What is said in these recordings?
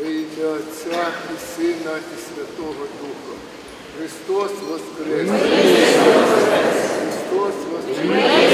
Во ім'я Отця і Сина і Святого Духа. Христос Воскрес! Христос Воскрес!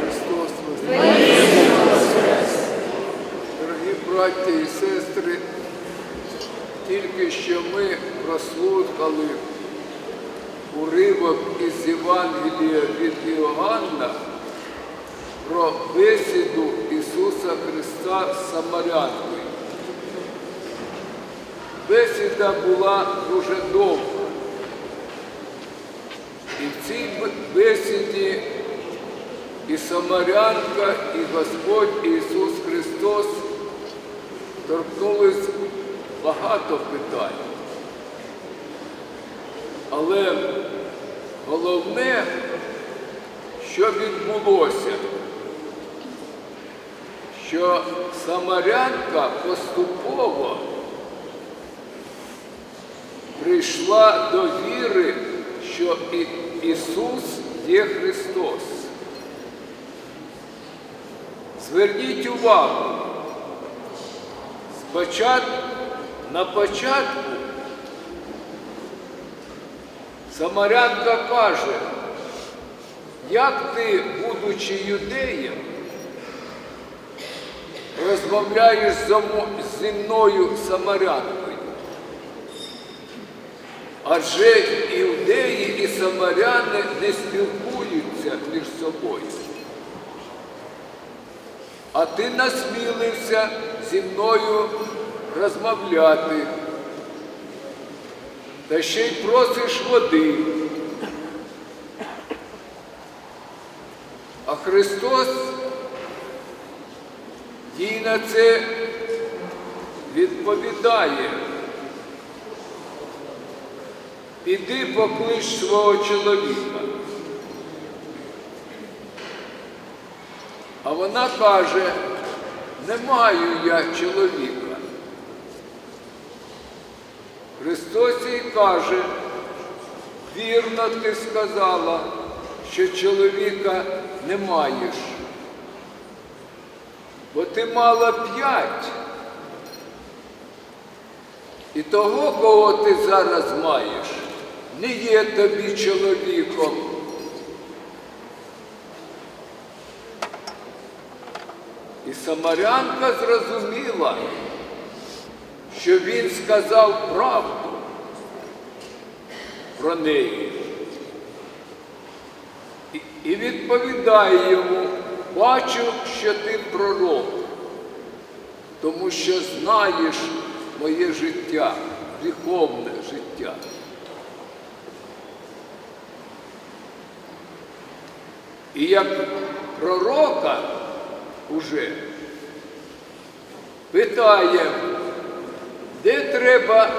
Христос Воскрес! Дорогі браття і сестри, тільки що ми прослухали уривок із Євангелія від Іоганна про бесіду Ісуса Христа з Самарянкою. Бесіда була дуже довга. І в цій бесіді і Самарянка, і Господь Ісус Христос торкнулись багато питань. Але головне, що відбулося, що Самарянка поступово прийшла до віри, що Ісус є Христос. Зверніть увагу, на початку Самарянка каже, як ти, будучи юдеєм, розмовляєш зі мною самарянкою? Адже іудеї і самаряни не спілкуються між собою. А ти насмілився зі мною розмовляти. Та ще й просиш води. А Христос їй на це відповідає. Іди поклич свого чоловіка. А вона каже, не маю я чоловіка. Христос їй каже, вірно ти сказала, що чоловіка не маєш. Бо ти мала п'ять. І того, кого ти зараз маєш, не є тобі чоловіком. І Самарянка зрозуміла, що він сказав правду про неї. І- відповідає йому, бачу, що ти пророк, тому що знаєш моє життя, гріховне життя. І як пророка уже питає, де треба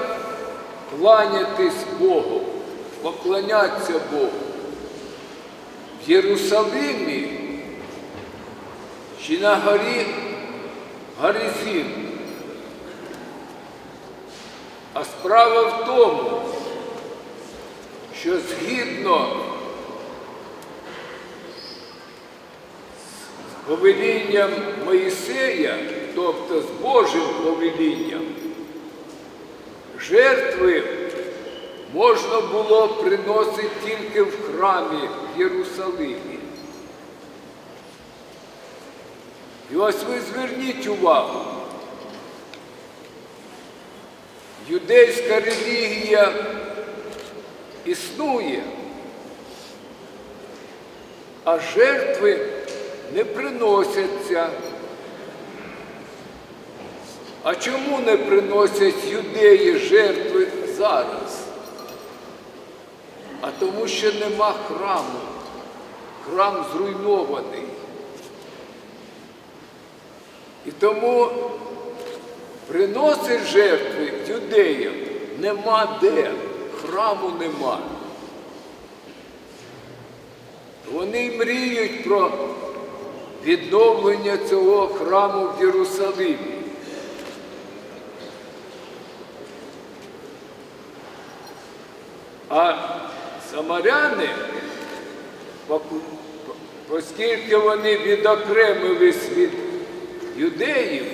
кланятись Богу, поклонятися Богу? В Єрусалимі чи на горі Гаризін? А справа в тому, що згідно повелінням Моїсея, тобто з Божим повелінням, жертви можна було приносити тільки в храмі в Єрусалимі. І ось ви зверніть увагу. Юдейська релігія існує, а жертви не приносяться. А чому не приносять юдеї жертви зараз? А тому, що нема храму. Храм зруйнований. І тому приносить жертви юдеям нема де, храму нема. Вони мріють про відновлення цього храму в Єрусалимі. А самаряни, оскільки вони відокремились від юдеїв,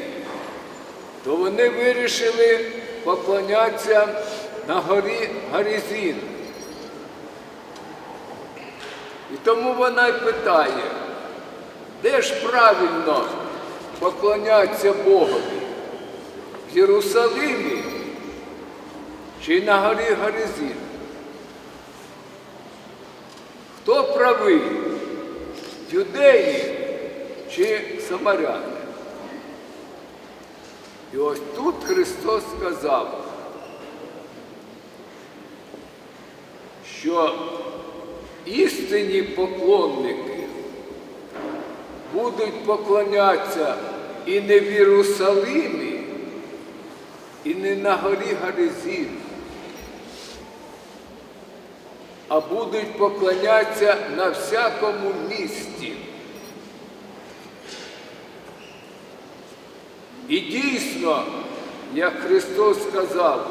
то вони вирішили поклонятися на горі Гарізін. І тому вона й питає, де ж правильно поклонятися Богові? В Єрусалимі чи на горі Гаризін? Хто правий? Юдеї чи самаряни? І ось тут Христос сказав, що істинні поклонники будуть поклонятися і не в Єрусалимі, і не на горі Гаризін, а будуть поклонятися на всякому місті. І дійсно, як Христос сказав,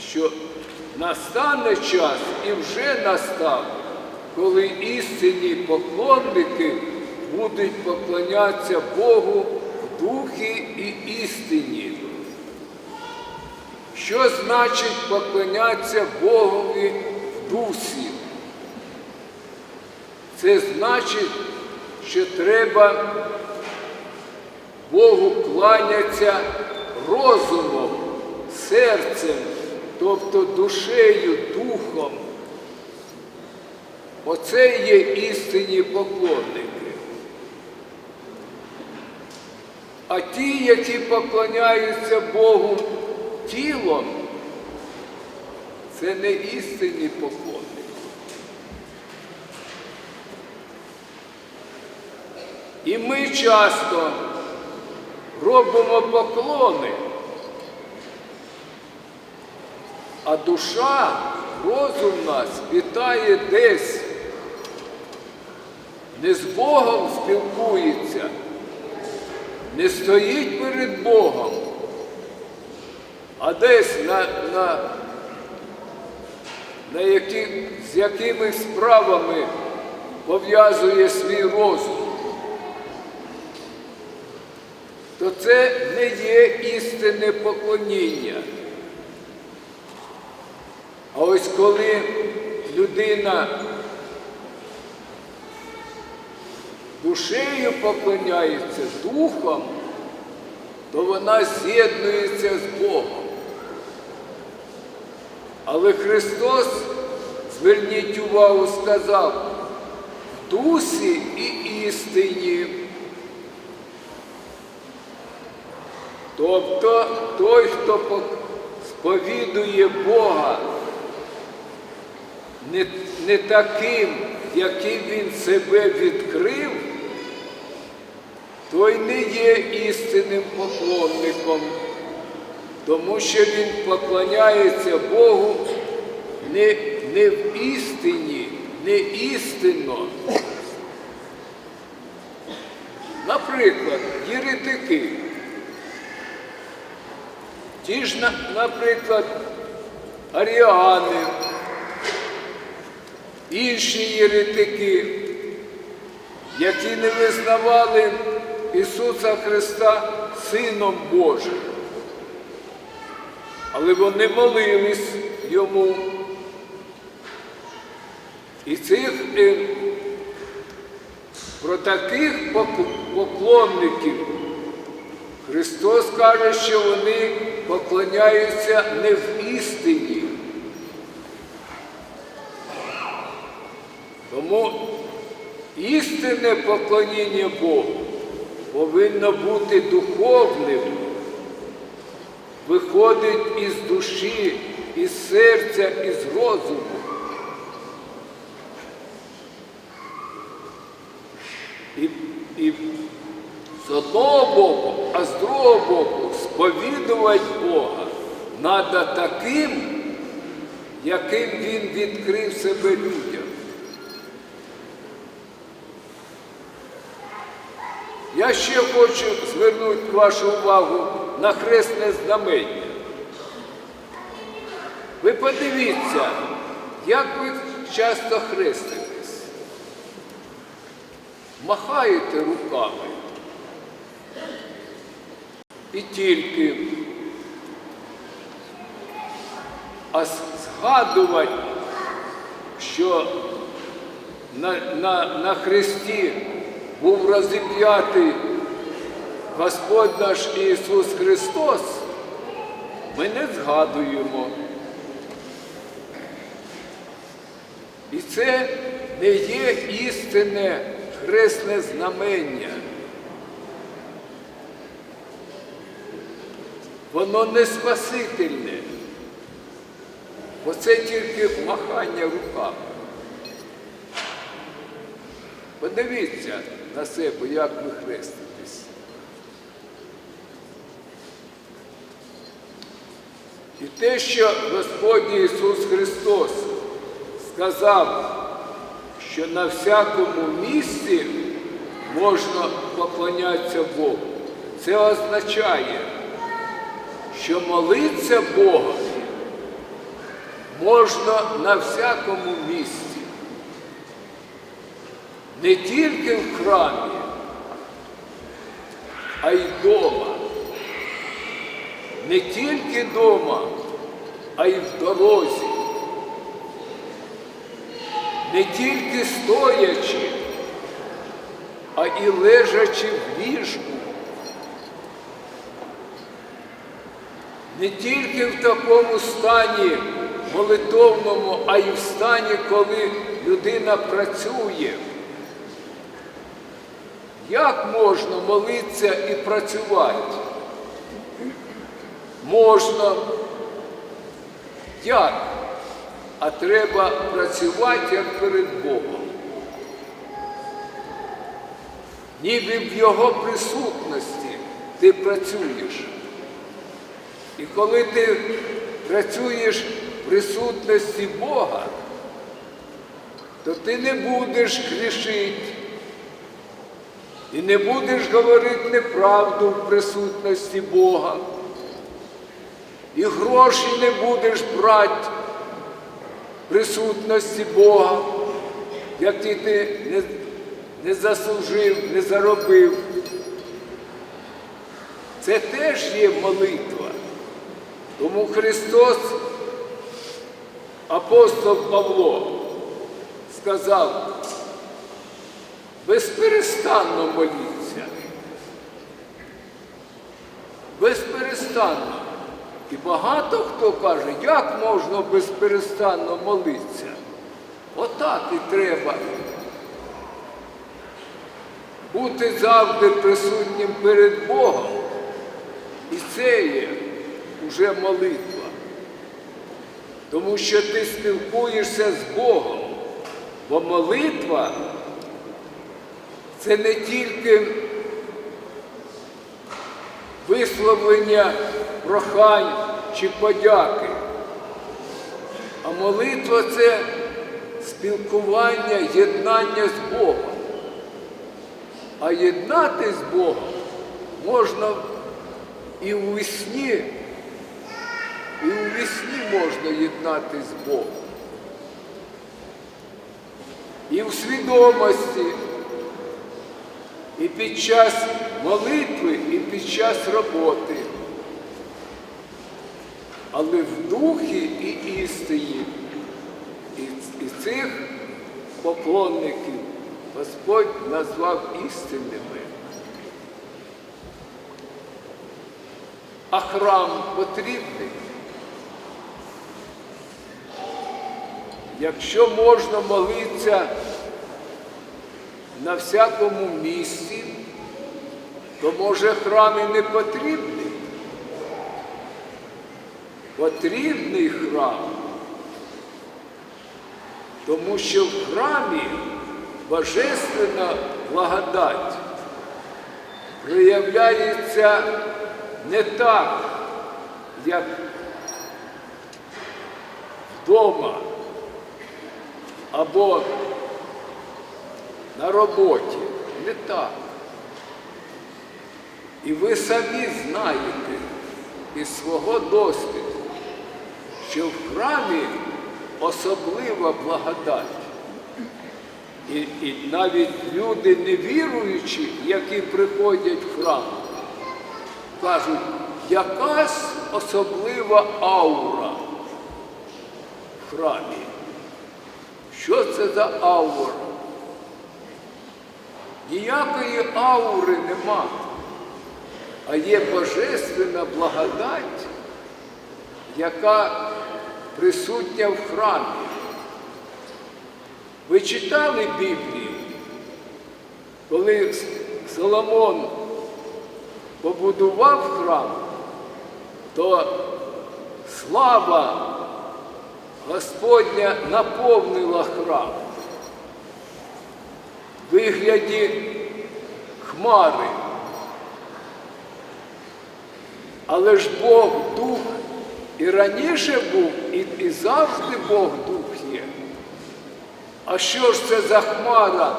що настане час і вже настав, коли істинні поклонники будуть поклонятися Богу в духі і істині. Що значить поклонятися Богові в дусі? Це значить, що треба Богу кланятися розумом, серцем, тобто душею, духом. Оце є істинні поклонники. А ті, які поклоняються Богу тілом, це не істинні поклонники. І ми часто робимо поклони, а душа, розум нас вітає десь, не з Богом спілкується, не стоїть перед Богом, а десь на, на, на які, з якими справами пов'язує свій розум. то це не є істинне поклоніння. А ось коли людина душею поклоняється духом, то вона з'єднується з Богом. Але Христос, зверніть увагу, сказав, в дусі і істині. Тобто той, хто сповідує Бога не, не таким, яким він себе відкрив, той не є істинним поклонником, тому що він поклоняється Богу не, не в істині, не істинно. Наприклад, єретики. Ті ж, наприклад, аріани, інші єретики, які не визнавали Ісуса Христа Сином Божим. Але вони молились Йому. І цих про таких поклонників Христос каже, що вони поклоняються не в істині. Тому істинне поклоніння Богу повинно бути духовним, виходить із душі, із серця, із розуму. І, і з одного боку, а з другого боку сповідувати Бога треба таким, яким Він відкрив себе людям. Я ще хочу звернути вашу увагу на хресне знамення. Ви подивіться, як ви часто хреститесь. Махаєте руками. і тільки, а згадувати, що на, на, на Христі був розіп'ятий Господь наш Ісус Христос, ми не згадуємо. І це не є істинне хресне знамення. Воно не спасительне, бо це тільки махання руками. Подивіться на себе, як ви хреститесь. І те, що Господь Ісус Христос сказав, що на всякому місці можна поклонятися Богу, це означає, що молитися Бога можна на всякому місці. Не тільки в храмі, а й вдома. Не тільки вдома, а й в дорозі. Не тільки стоячи, а і лежачи в ліжку. Не тільки в такому стані молитовному, а й в стані, коли людина працює. Як можна молитися і працювати? Можна. Як? А треба працювати як перед Богом. Ніби в Його присутності ти працюєш. І коли ти працюєш в присутності Бога, то ти не будеш грішити. І не будеш говорити неправду в присутності Бога. І гроші не будеш брати в присутності Бога, які ти не, не заслужив, не заробив. Це теж є молитва. Тому Христос, апостол Павло, сказав, безперестанно моліться. Безперестанно. І багато хто каже, як можна безперестанно молитися? Отак і треба. Бути завжди присутнім перед Богом. І це є вже молитва. Тому що ти спілкуєшся з Богом, бо молитва це не тільки висловлення прохань чи подяки, а молитва це спілкування, єднання з Богом. А єднати з Богом можна і у вісні, і у вісні можна єднати з Богом. І в свідомості, і під час молитви, і під час роботи. Але в духі і істині і, і цих поклонників Господь назвав істинними. А храм потрібний. Якщо можна молитися на всякому місці, то може храм і не потрібний. Потрібний храм, тому що в храмі божественна благодать проявляється не так, як вдома або на роботі. Не так. І ви самі знаєте із свого досвіду, що в храмі особлива благодать. І, і навіть люди невіруючі, які приходять в храм, кажуть, якась особлива аура в храмі. Що це за аура? Ніякої аури нема, а є божественна благодать, яка присутня в храмі. Ви читали Біблію, коли Соломон побудував храм, то слава Господня наповнила храм вигляді хмари. Але ж Бог дух і раніше був, і, і завжди Бог дух є. А що ж це за хмара,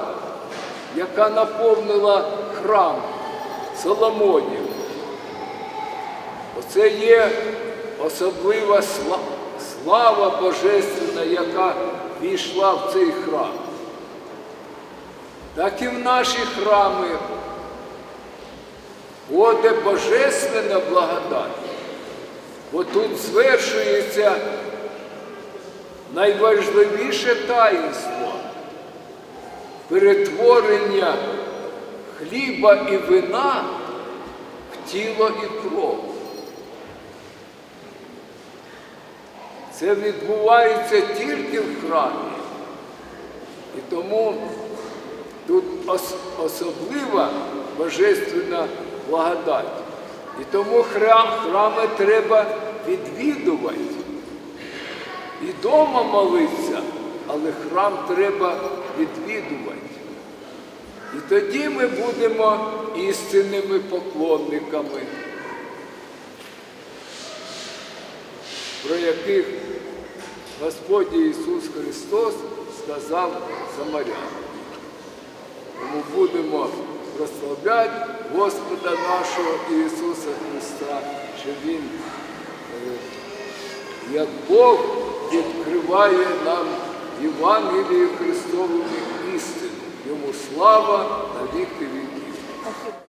яка наповнила храм Соломонів? Оце є особлива сла- слава Божественна, яка війшла в цей храм. Так і в наші храми буде Божественна благодать. Бо тут звершується найважливіше таїнство перетворення хліба і вина в тіло і кров. Це відбувається тільки в храмі. І тому тут ос- особлива божественна благодать. І тому храм, храми треба відвідувати. І дома молитися, але храм треба відвідувати. І тоді ми будемо істинними поклонниками, про яких Господь Ісус Христос сказав Самарянам. Тому будемо прославляти Господа нашого Ісуса Христа, що Він, е, як Бог, відкриває нам Євангелію Христову істину. Йому слава на віки віків.